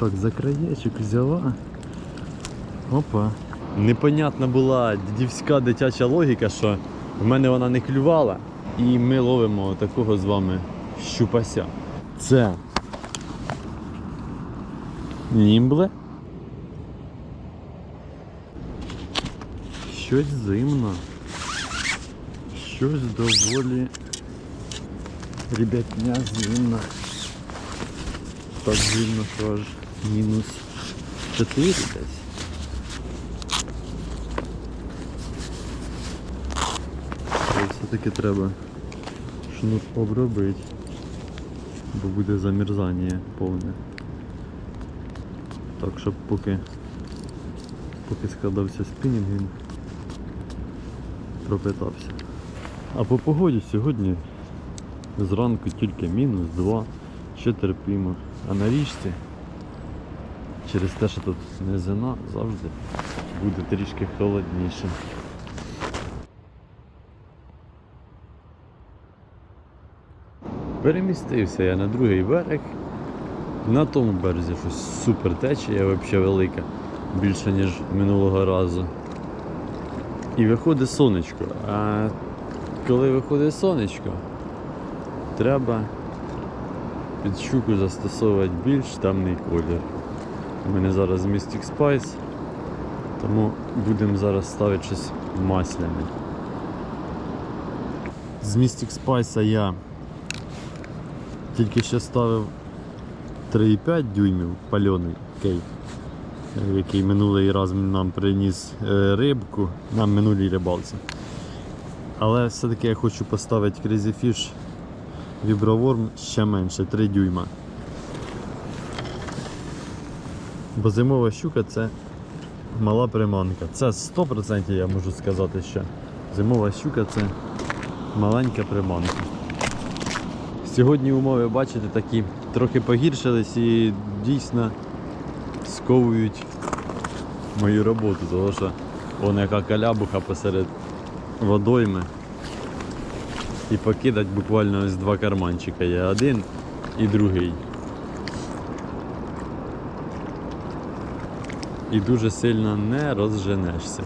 Так, за краєчок взяла. Опа. Непонятна була дідівська дитяча логіка, що в мене вона не клювала. І ми ловимо такого з вами щупася. Це німбле. Щось зимно. Щось доволі ребятня зимно. Так зимно, що аж мінус 4 десь. Все-таки треба шнур обробити, бо буде замерзання повне. Так, щоб поки, поки складався спінінг, він пропитався. А по погоді сьогодні зранку тільки мінус 2, ще терпімо. А на річці через те, що тут низина, завжди буде трішки холодніше. Перемістився я на другий берег. На тому березі щось супер течія взагалі велика, більше ніж минулого разу. І виходить сонечко. А коли виходить сонечко, треба під щуку застосовувати більш темний колір. У мене зараз Mystic Spice, тому будемо зараз ставити щось масляне. З Mystic Spice я тільки ще ставив 3,5 дюймів пальоний кейк, який минулий раз нам приніс е, рибку на минулій рибалці. Але все-таки я хочу поставити Crazy Fish Vibroworm ще менше, 3 дюйма. Бо зимова щука це мала приманка. Це 100% я можу сказати що. Зимова щука це маленька приманка. Сьогодні умови, бачите, такі трохи погіршились і дійсно сковують мою роботу, тому що вон яка калябуха посеред водойми. І покидать буквально ось два карманчика є один і другий. І дуже сильно не розженешся.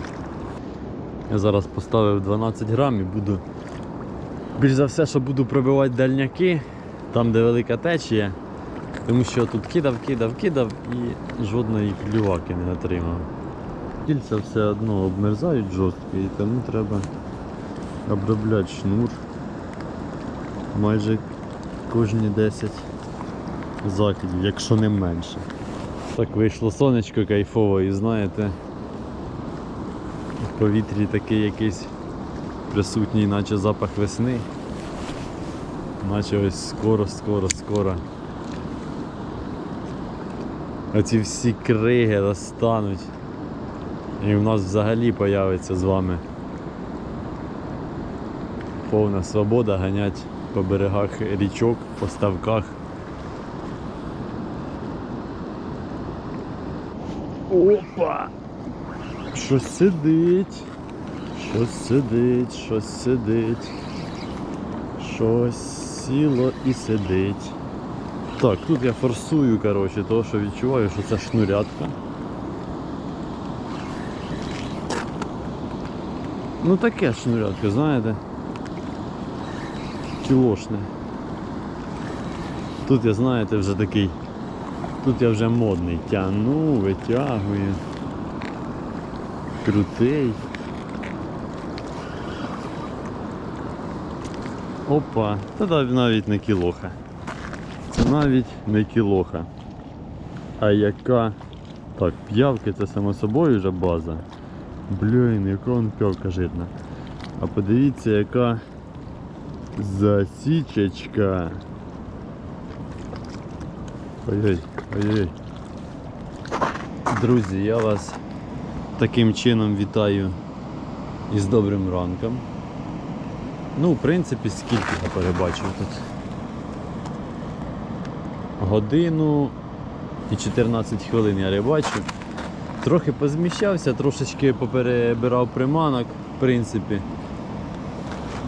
Я зараз поставив 12 грам і буду більш за все, що буду пробивати дальняки, там де велика течія, тому що тут кидав, кидав, кидав і жодної клюваки не отримав. Кільця все одно обмерзають жорстко і тому треба обробляти шнур майже кожні 10 закидів, якщо не менше. Так вийшло сонечко кайфово і знаєте, в повітрі такий якийсь присутній, наче запах весни. Наче ось скоро, скоро, скоро. Оці всі криги розтануть. І в нас взагалі появиться з вами повна свобода ганять по берегах річок, по ставках. Опа! Щось сидить. Щось сидить, щось сидить. Щось сіло і сидить. Так, тут я форсую, коротше, того, що відчуваю, що це шнурятка. Ну таке шнурятка, знаєте. Кілошне. Тут я, знаєте, вже такий. Тут я вже модний. Тяну, витягую. Крутий. Опа, та навіть не кілоха. Це навіть не кілоха. А яка... Так, п'явки це само собою вже база. Блін, яка он п'явка жирна. А подивіться, яка засічечка. Ой-ой, ой-ой. Друзі, я вас таким чином вітаю із добрим ранком. Ну, в принципі, скільки я перебачив тут. Годину і 14 хвилин я рибачу. Трохи позміщався, трошечки поперебирав приманок, в принципі.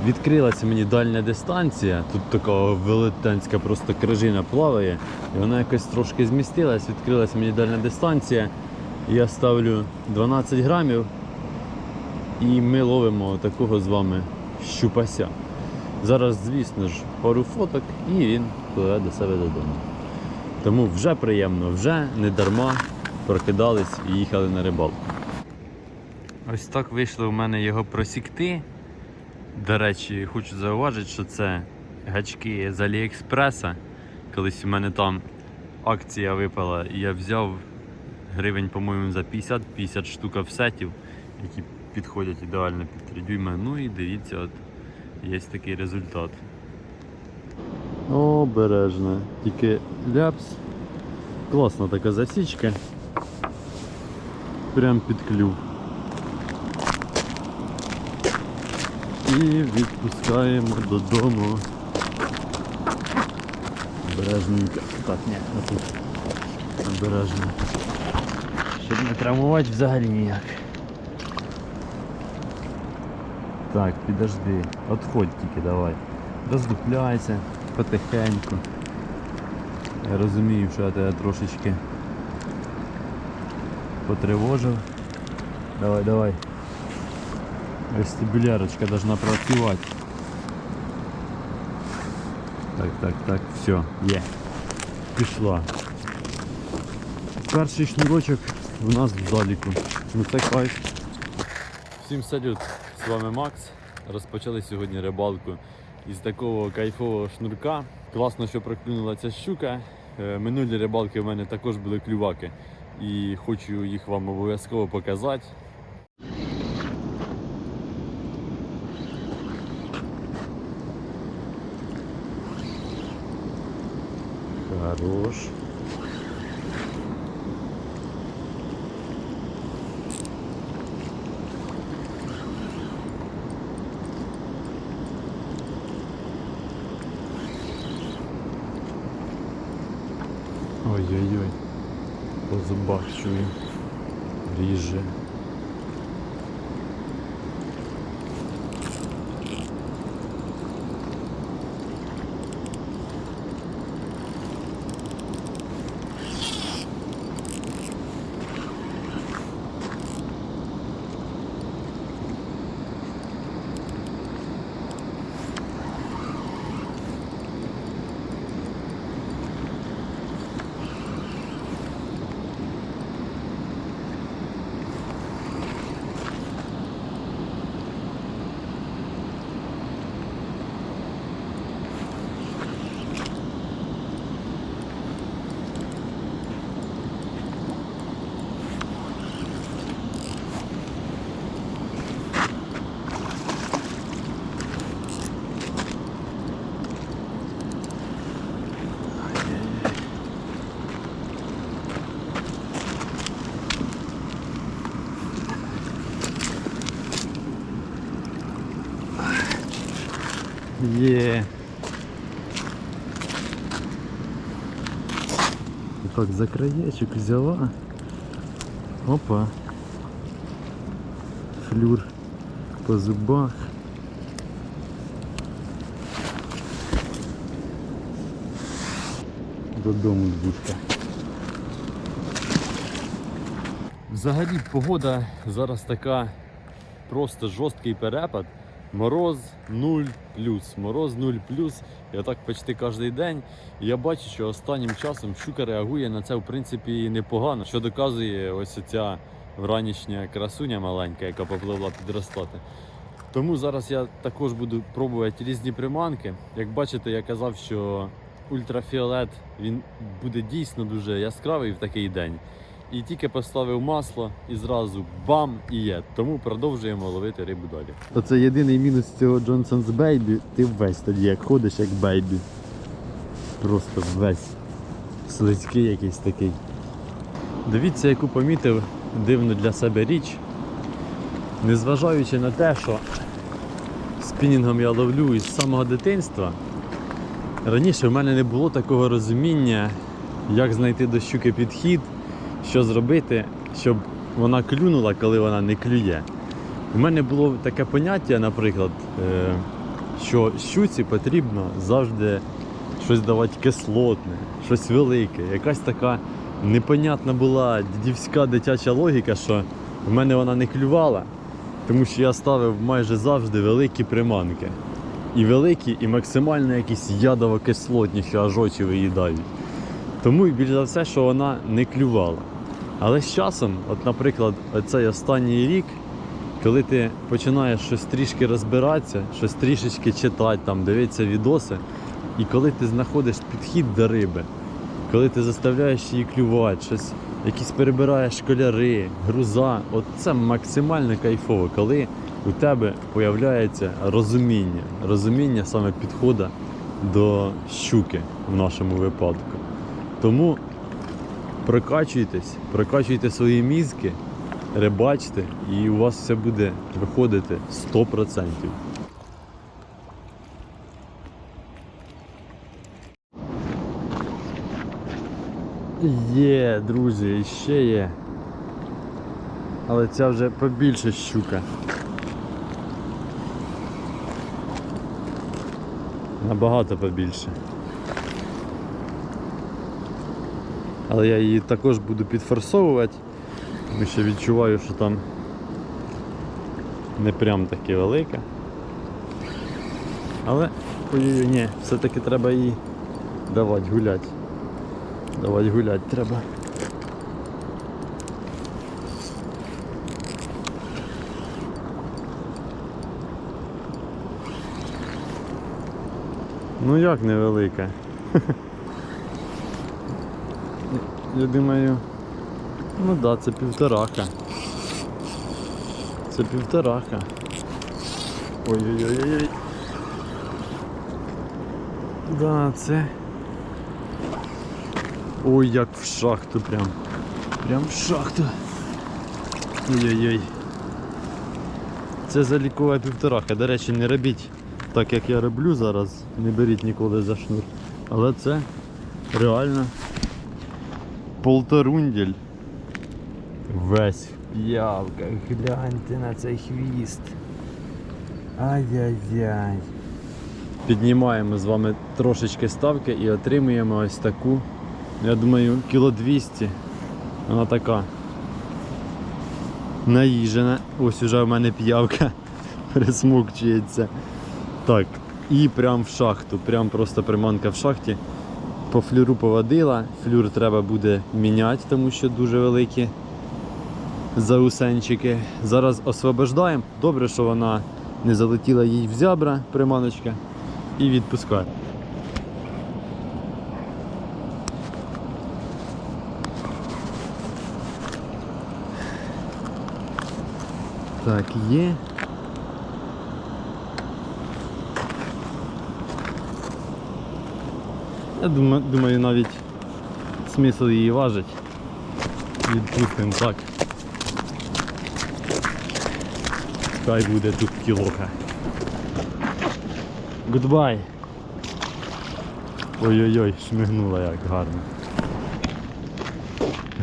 Відкрилася мені дальня дистанція. Тут така велетенська просто крижина плаває. І вона якось трошки змістилась, відкрилася мені дальня дистанція. Я ставлю 12 грамів. І ми ловимо такого з вами щупася. Зараз, звісно ж, пару фоток і він пливе до себе додому. Тому вже приємно, вже не дарма прокидались і їхали на рибалку. Ось так вийшло в мене його просікти. До речі, хочу зауважити, що це гачки з Аліекспреса. Колись у мене там акція випала, і я взяв гривень, по-моєму, за 50-50 штук офсетів, які підходять ідеально під 3 дюйма. Ну і дивіться, от є такий результат. Обережно. Тільки ляпс. Класна така засічка. Прям під клюв. І відпускаємо додому. Обережненько. Так, ні, отут. Обережно. Щоб не травмувати взагалі ніяк. Так, підожди. Отходь тільки давай. Роздупляйся потихеньку. Я розумію, що я тебе трошечки потривожив. Давай, давай. Вестибулярочка должна працювати. Так, так, так, все, є. Пішла. Перший шнурочок у нас в заліку. Ну це кайф. Всім салют, з вами Макс. Розпочали сьогодні рибалку із такого кайфового шнурка. Класно, що проклюнула ця щука. Е, Минулі рибалки в мене також були клюваки. І хочу їх вам обов'язково показати. Хорош. Ой-ой-ой. По чую. Ріже. Є. Так, за краєчок взяла. Опа. Флюр по зубах. Додому двушка. Взагалі погода зараз така просто жорсткий перепад. Мороз 0 плюс, мороз 0 плюс. І отак почти кожен день. І я бачу, що останнім часом щука реагує на це в принципі непогано, що доказує ось ця вранішня красуня маленька, яка попливла підростати. Тому зараз я також буду пробувати різні приманки. Як бачите, я казав, що ультрафіолет він буде дійсно дуже яскравий в такий день. І тільки поставив масло і зразу бам і є. Тому продовжуємо ловити рибу далі. Оце єдиний мінус цього Johnson's Baby. Ти весь тоді як ходиш як бейбі. Просто весь слизький якийсь такий. Дивіться, яку помітив дивну для себе річ. Незважаючи на те, що спінінгом я ловлю із самого дитинства, раніше в мене не було такого розуміння, як знайти до щуки підхід, що зробити, щоб вона клюнула, коли вона не клює. У мене було таке поняття, наприклад, е, що щуці потрібно завжди щось давати кислотне, щось велике. Якась така непонятна була дідівська дитяча логіка, що в мене вона не клювала, тому що я ставив майже завжди великі приманки. І великі, і максимально якісь ядово-кислотні, що аж очі виїдають. Тому і більш за все, що вона не клювала. Але з часом, от, наприклад, цей останній рік, коли ти починаєш щось трішки розбиратися, щось трішечки читати, там, дивитися відоси, і коли ти знаходиш підхід до риби, коли ти заставляєш її клювати, щось, якісь перебираєш кольори, груза, от це максимально кайфово, коли у тебе появляється розуміння, розуміння саме підходу до щуки в нашому випадку. Тому прокачуйтесь, прокачуйте свої мізки, рибачте, і у вас все буде виходити 100%. Є, друзі, ще є. Але ця вже побільше щука. Набагато побільше. Але я її також буду підфорсовувати, тому що відчуваю, що там не прям таке велике. Але ні, все-таки треба її давати гуляти. Давати гуляти треба. Ну як невелика? Я думаю, ну да, це півторака. Це півторака. Ой-ой-ой-ой. Да, це. Ой, як в шахту прям. Прям в шахту. Ой-ой-ой. Це залікова півторака. До речі, не робіть так, як я роблю зараз. Не беріть ніколи за шнур. Але це реально полторундель. Весь в п'явках. Гляньте на цей хвіст. Ай-яй-яй. Піднімаємо з вами трошечки ставки і отримуємо ось таку, я думаю, кіло 200. Вона така. Наїжена. Ось уже в мене п'явка пересмокчується. Так, і прям в шахту, прям просто приманка в шахті. По флюру поводила, флюр треба буде міняти, тому що дуже великі заусенчики. Зараз освобождаємо. Добре, що вона не залетіла їй в зябра, приманочка, і відпускаємо. Так, є. Я думаю, навіть смисл її важить. Відпустимо так. Хай буде тут кілоха. Гудбай. Ой-ой-ой, шмигнула як гарно.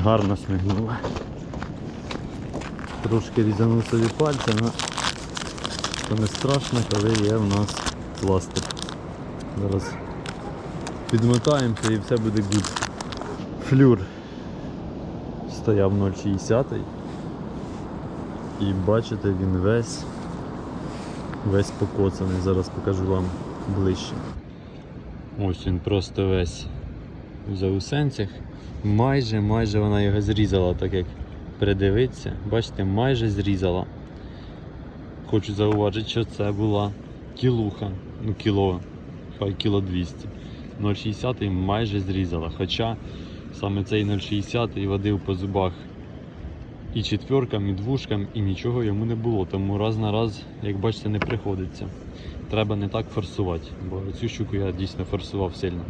Гарно шмигнула. Трошки різанув собі пальцем, але то не страшно, коли є в нас пластик. Зараз підмотаємося і все буде гуд. Флюр стояв 0,60 і бачите він весь весь покоцаний. Зараз покажу вам ближче. Ось він просто весь в заусенцях. Майже, майже вона його зрізала, так як придивитися. Бачите, майже зрізала. Хочу зауважити, що це була кілуха, ну кіло, хай кіло 200. 0,60 майже зрізала. Хоча саме цей 0,60 водив по зубах і четверкам, і двушкам, і нічого йому не було. Тому раз на раз, як бачите, не приходиться. Треба не так форсувати, бо цю щуку я дійсно форсував сильно.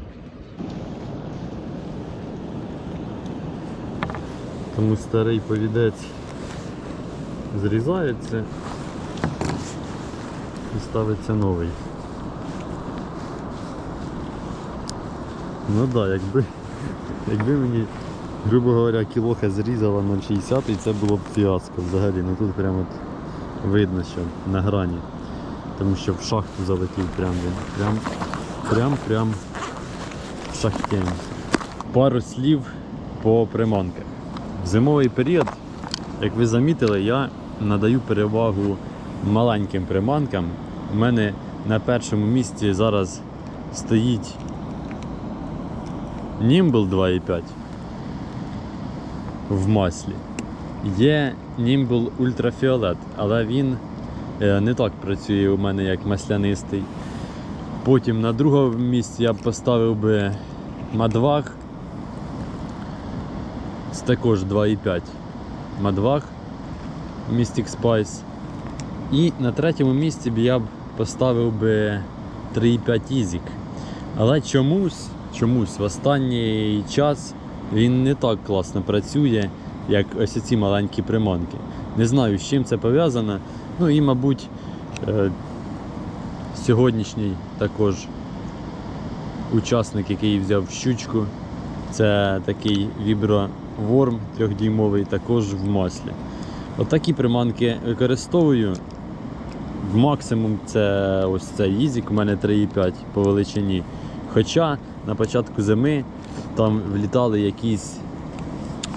Тому старий повідець зрізається і ставиться новий. Ну так, якби, якби мені, грубо говоря, кілоха зрізала 0,60 і це було б фіаско взагалі. Ну тут прямо от видно, що на грані. тому що в шахту залетів прям він. Прям, прям, прям в шахті. Пару слів по приманках. В зимовий період, як ви замітили, я надаю перевагу маленьким приманкам. У мене на першому місці зараз стоїть Nimble 2.5 в маслі. Є Nimble Ultraviolet, але він е, не так працює у мене, як маслянистий. Потім на другому місці я б поставив би Мадваг з також 2.5 Мадваг Mystic Spice. І на третьому місці б я б поставив би 3.5 Easy. Але чомусь, чомусь в останній час він не так класно працює, як ось ці маленькі приманки. Не знаю, з чим це пов'язано. Ну і, мабуть, е, сьогоднішній також учасник, який взяв щучку, це такий віброворм трьохдюймовий, також в маслі. Отакі приманки використовую. В максимум це ось цей Ізік, у мене 3,5 по величині. Хоча на початку зими там влітали якісь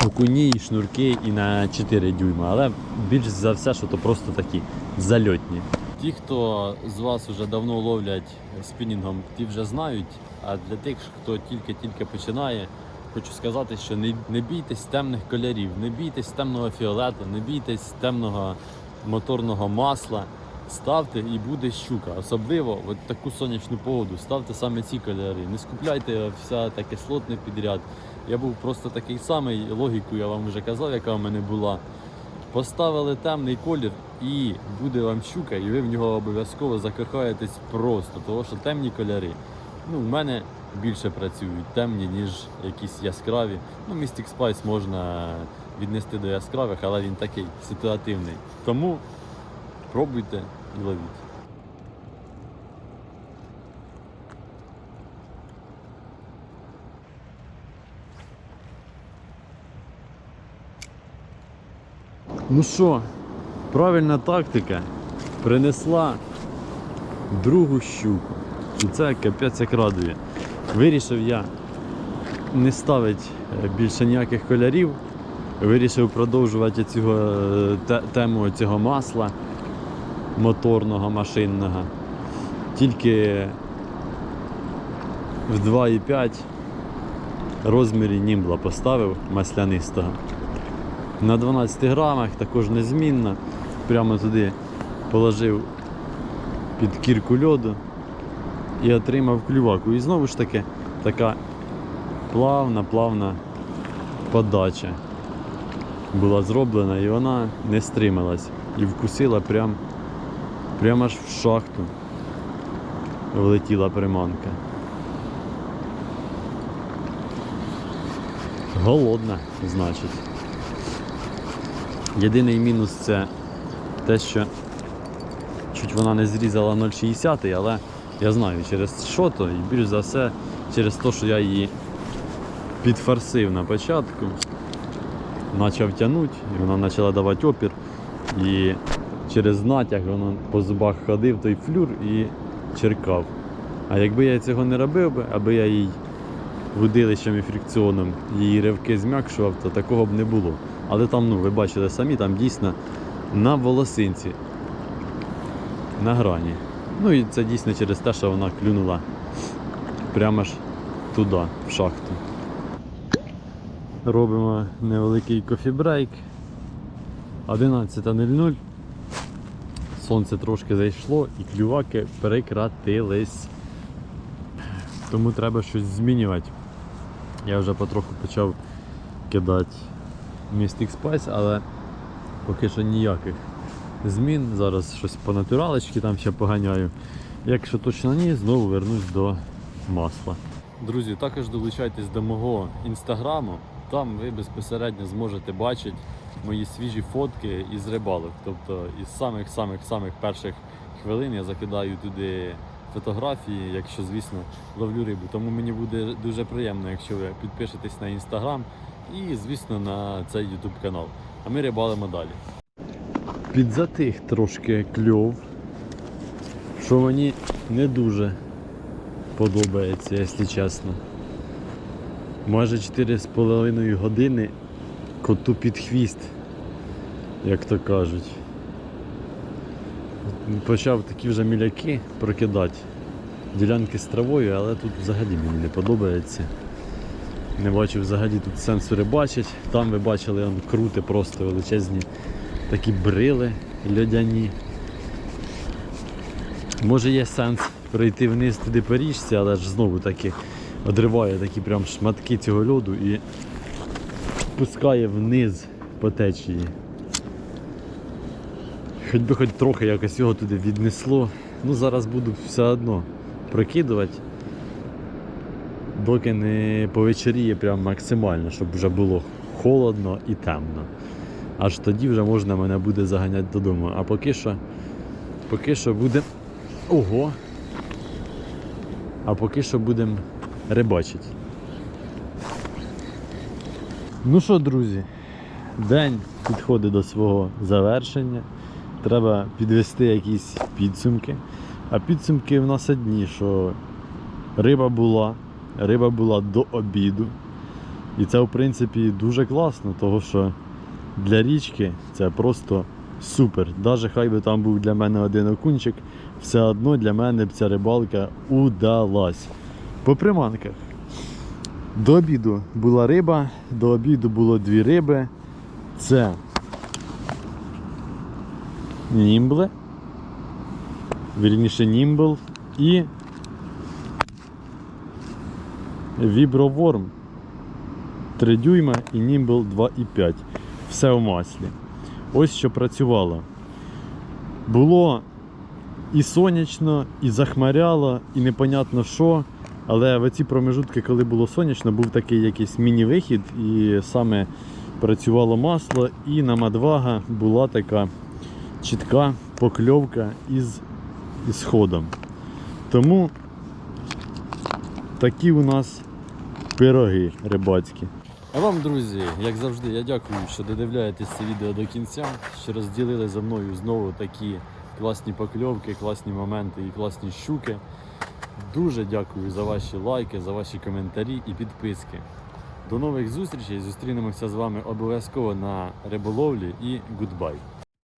окуні, і шнурки і на 4 дюйма, але більш за все, що то просто такі зальотні. Ті, хто з вас вже давно ловлять спінінгом, ті вже знають. А для тих, хто тільки-тільки починає, хочу сказати, що не, не бійтесь темних кольорів, не бійтесь темного фіолету, не бійтесь темного моторного масла. Ставте і буде щука. Особливо в таку сонячну погоду. Ставте саме ці кольори. Не скупляйте вся та кислотне підряд. Я був просто такий самий, логіку я вам вже казав, яка в мене була. Поставили темний колір і буде вам щука, і ви в нього обов'язково закохаєтесь просто, тому що темні кольори. Ну, в мене більше працюють темні, ніж якісь яскраві. Ну, Mystic Spice можна віднести до яскравих, але він такий ситуативний. Тому пробуйте і ловіть. Ну що, правильна тактика принесла другу щуку. І це капець як радує. Вирішив я не ставити е, більше ніяких кольорів. Вирішив продовжувати цього, е, тему цього масла моторного, машинного. Тільки в 2,5 розмірі німбла поставив маслянистого. На 12 грамах також незмінно. Прямо туди положив під кірку льоду і отримав клюваку. І знову ж таки така плавна, плавна подача була зроблена і вона не стрималась і вкусила прям, прямо аж в шахту. Влетіла приманка. Голодна, значить. Єдиний мінус це те, що чуть вона не зрізала 0,60, але я знаю через що то, і більш за все через те, що я її підфарсив на початку, почав тягнути, і вона почала давати опір. І через натяг воно по зубах ходив той флюр і черкав. А якби я цього не робив би, аби я їй вудилищем і фрикціоном її ривки зм'якшував, то такого б не було. Але там, ну, ви бачили самі, там дійсно на волосинці, на грані. Ну і це дійсно через те, що вона клюнула прямо ж туди, в шахту. Робимо невеликий кофібрейк. 11.00. Сонце трошки зайшло і клюваки прекратились. Тому треба щось змінювати. Я вже потроху почав кидати Mystic Spice, але поки що ніяких змін. Зараз щось по натуралочці там ще поганяю. Якщо точно ні, знову вернусь до масла. Друзі, також долучайтесь до мого інстаграму. Там ви безпосередньо зможете бачити мої свіжі фотки із рибалок. Тобто із самих-самих-самих перших хвилин я закидаю туди фотографії, якщо, звісно, ловлю рибу. Тому мені буде дуже приємно, якщо ви підпишетесь на інстаграм і, звісно, на цей ютуб канал. А ми рибалимо далі. Підзатих трошки кльов. що мені не дуже подобається, якщо чесно. Майже 4,5 години коту під хвіст, як то кажуть. Почав такі вже міляки прокидати. Ділянки з травою, але тут взагалі мені не подобається. Не бачу взагалі тут сенсу рибачить. Там ви бачили он, крути просто величезні такі брили льодяні. Може є сенс пройти вниз туди по річці, але ж знову таки одриває такі прям шматки цього льоду і пускає вниз по течії. Хоч би хоч трохи якось його туди віднесло. Ну зараз буду все одно прокидувати, доки не повечеріє прям максимально, щоб вже було холодно і темно. Аж тоді вже можна мене буде заганяти додому. А поки що, поки що буде. Ого! А поки що будемо рибачити. Ну що, друзі, день підходить до свого завершення. Треба підвести якісь підсумки. А підсумки в нас одні, що риба була, риба була до обіду. І це, в принципі, дуже класно, тому що для річки це просто супер. Навіть хай би там був для мене один окунчик, все одно для мене б ця рибалка удалась. По приманках. До обіду була риба, до обіду було дві риби. Це німбле, вірніше німбл і віброворм 3 дюйма і німбл 2,5. Все в маслі. Ось що працювало. Було і сонячно, і захмаряло, і непонятно що. Але в ці промежутки, коли було сонячно, був такий якийсь міні-вихід, і саме працювало масло, і на Мадвага була така чітка покльовка із ісходом. Тому такі у нас пироги рибацькі. А вам, друзі, як завжди, я дякую, що додивляєтесь це відео до кінця, що розділили за мною знову такі класні покльовки, класні моменти і класні щуки. Дуже дякую за ваші лайки, за ваші коментарі і підписки. До нових зустрічей. Зустрінемося з вами обов'язково на риболовлі і гудбай.